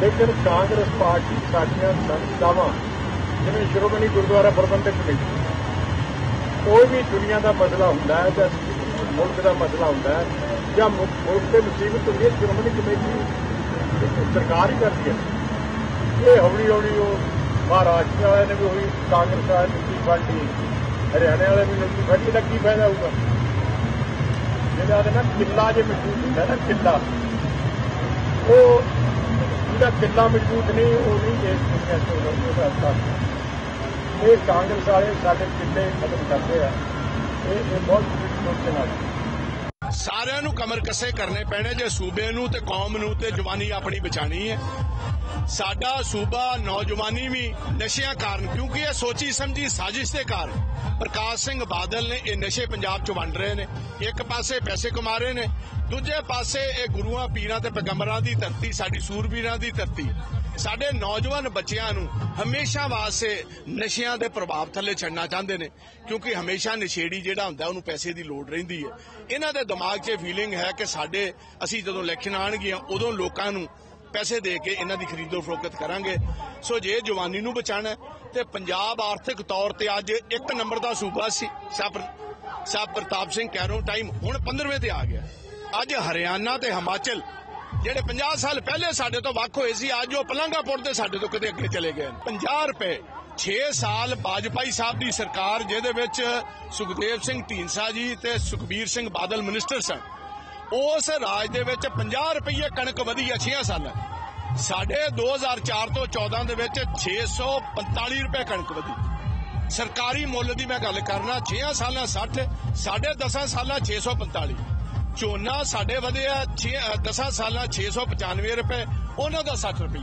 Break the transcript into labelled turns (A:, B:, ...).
A: ਲੇਕਿਨ ਕਾਂਗਰਸ ਪਾਰਟੀ ਸਾਡੀਆਂ ਸੰਸਥਾਵਾਂ, ਜਿਵੇਂ ਸ਼੍ਰੋਮਣੀ ਗੁਰਦੁਆਰਾ ਪ੍ਰਬੰਧਕ ਕਮੇਟੀ, ਕੋਈ ਵੀ ਦੁਨੀਆ ਦਾ ਮਸਲਾ ਹੁੰਦਾ ਹੈ, ਜਾਂ ਮੁਲਕ ਦਾ ਮਸਲਾ ਹੁੰਦਾ ਹੈ, ਜਾਂ ਮੁਲਕ ਤੇ ਮੁਸੀਬਤ ਹੁੰਦੀ ਹੈ, ਸ਼੍ਰੋਮਣੀ ਕਮੇਟੀ ਸਰਕਾਰ ਹੀ ਕਰਦੀ ਹੈ। ਇਹ ਹੌਲੀ ਹੌਲੀ ਉਹ ਮਹਾਰਾਸ਼ਟਰ ਵਾਲਿਆਂ ਨੇ ਵੀ ਹੋਈ ਕਾਂਗਰਸ ਵਾਲਿਆਂ ਨੇ ਨੀਤੀ ਫੜਨੀ ਹਰਿਆਣੇ ਵਾਲੇ ਵੀ ਨੀਤੀ ਫੜਨੀ ਦਾ ਕੀ ਫਾਇਦਾ ਹੋਊਗਾ? ਜਿਹੜਾ ਉਹਦੇ ਕਿੱਲਾ ਜੇ ਮਜ਼ਬੂਤ ਹੁੰਦਾ ਨਾ, ਕਿੱਲਾ, ਉਹ ਜਿਹਦਾ ਕਿੱਲਾ ਮੌਜੂਦ ਨਹੀਂ, ਉਹ ਨਹੀਂ ਇਸ ਦੁਨੀਆ ਤੋਂ ਉਹਦਾ ਇਹ ਕਾਂਗਰਸ ਵਾਲੇ ਸਾਡੇ ਕਿੱਲੇ ਖਤਮ ਕਰਦੇ ਆ। ਇਹ ਬਹੁਤ ਬੁਰੀ ਸੋਚ ਦੇ ਨਾਲ
B: ਸਾਰਿਆਂ ਨੂੰ ਕਮਰ ਕੱਸੇ ਕਰਨੇ ਪੈਣੇ ਜੇ ਸੂਬੇ ਨੂੰ ਤੇ ਕੌਮ ਨੂੰ ਤੇ ਜਵਾਨੀ ਆਪਣੀ ਬਚਾਣੀ ਹੈ। ਸਾਡਾ ਸੂਬਾ ਨੌਜਵਾਨੀ ਵੀ ਨਸ਼ਿਆਂ ਕਾਰਨ, ਕਿਉਂਕਿ ਇਹ ਸੋਚੀ ਸਮਝੀ ਸਾਜ਼ਿਸ਼ ਦੇ ਕਾਰਨ। ਪ੍ਰਕਾਸ਼ ਸਿੰਘ ਬਾਦਲ ਨੇ ਇਹ ਨਸ਼ੇ ਪੰਜਾਬ 'ਚ ਵੰਡ ਰਹੇ ਨੇ। ਇੱਕ ਪਾਸੇ ਪੈਸੇ ਕਮਾ ਰਹੇ ਨੇ, ਦੂਜੇ ਪਾਸੇ ਇਹ ਗੁਰੂਆਂ, ਪੀਰਾਂ ਤੇ ਪੈਗੰਬਰਾਂ ਦੀ ਧਰਤੀ, ਸਾਡੀ ਸੂਰਬੀਰਾਂ ਦੀ ਧਰਤੀ। ਸਾਡੇ ਨੌਜਵਾਨ ਬੱਚਿਆਂ ਨੂੰ ਹਮੇਸ਼ਾ ਵਾਸਤੇ ਨਸ਼ਿਆਂ ਦੇ ਪ੍ਰਭਾਵ ਥੱਲੇ ਛੱਡਣਾ ਚਾਹੁੰਦੇ ਨੇ, ਕਿਉਂਕਿ ਹਮੇਸ਼ਾ ਨਸ਼ੇੜੀ ਜਿਹੜਾ ਹੁੰਦਾ, ਉਹਨੂੰ ਪੈਸੇ ਦੀ ਲੋੜ ਰਹਿੰਦੀ ਹੈ। ਇਹਨਾਂ ਦੇ ਦਿਮਾਗ 'ਚ ਫੀਲਿੰਗ ਹੈ ਕਿ ਸਾਡੇ, ਅਸੀਂ ਜਦੋਂ ਇਲੈਕਸ਼ਨ ਆਣਗੀਆਂ ਉਦੋਂ ਲੋਕਾਂ ਨੂੰ ਪੈਸੇ ਦੇ ਕੇ ਇਹਨਾਂ ਦੀ ਖਰੀਦੋ ਫਰੋਖਤ ਕਰਾਂਗੇ। ਸੋ ਜੇ ਜਵਾਨੀ ਨੂੰ ਬਚਾਣਾ ਤੇ ਪੰਜਾਬ ਆਰਥਿਕ ਤੌਰ ਤੇ ਅੱਜ ਇੱਕ ਨੰਬਰ ਦਾ ਸੂਬਾ ਸੀ। ਸਾਬ ਪ੍ਰਤਾਪ ਸਿੰਘ ਕੈਰੋਂ ਟਾਈਮ ਹੁਣ 15ਵੇਂ ਤੇ ਆ ਗਿਆ। ਅੱਜ ਹਰਿਆਣਾ ਤੇ ਹਿਮਾਚਲ ਜਿਹੜੇ 50 ਸਾਲ ਪਹਿਲੇ ਸਾਡੇ ਤੋਂ ਵੱਖ ਹੋਏ ਸੀ, ਅੱਜ ਉਹ ਪਲੰਗਾ ਪੁਰ ਦੇ ਸਾਡੇ ਤੋਂ ਕਿਤੇ ਅੱਗੇ ਚਲੇ ਗਏ 50 ਰੁਪਏ 6 ਸਾਲ ਬਾਜਪਾਈ ਸਾਹਿਬ ਦੀ ਸਰਕਾਰ, ਜਿਹਦੇ ਵਿੱਚ ਸੁਖਦੇਵ ਸਿੰਘ ਢੀਂਡਸਾ ਜੀ ਤੇ ਸੁਖਬੀਰ ਸਿੰਘ ਬਾਦਲ ਮਿਨਿਸਟਰ ਸਨ। ਉਸ ਰਾਜ ਦੇ ਵਿੱਚ 50 ਰੁਪਏ ਕਣਕ ਵਧੀ ਹੈ 6 ਸਾਲਾਂ 'ਚ। ਸਾਡੇ 2004 ਤੋਂ 14 ਦੇ ਵਿੱਚ 645 ਰੁਪਏ ਕਣਕ ਵਧੀ। ਸਰਕਾਰੀ ਮੁੱਲ ਦੀ ਮੈਂ ਗੱਲ ਕਰਨਾ 6 ਸਾਲਾਂ 60 ਸਾਡੇ 10 ਸਾਲਾਂ 645 ਝੋਨਾ ਸਾਡੇ ਵਧਿਆ 10 ਸਾਲਾਂ 695 ਰੁਪਏ ਉਹਨਾਂ ਦਾ 60 ਰੁਪਏ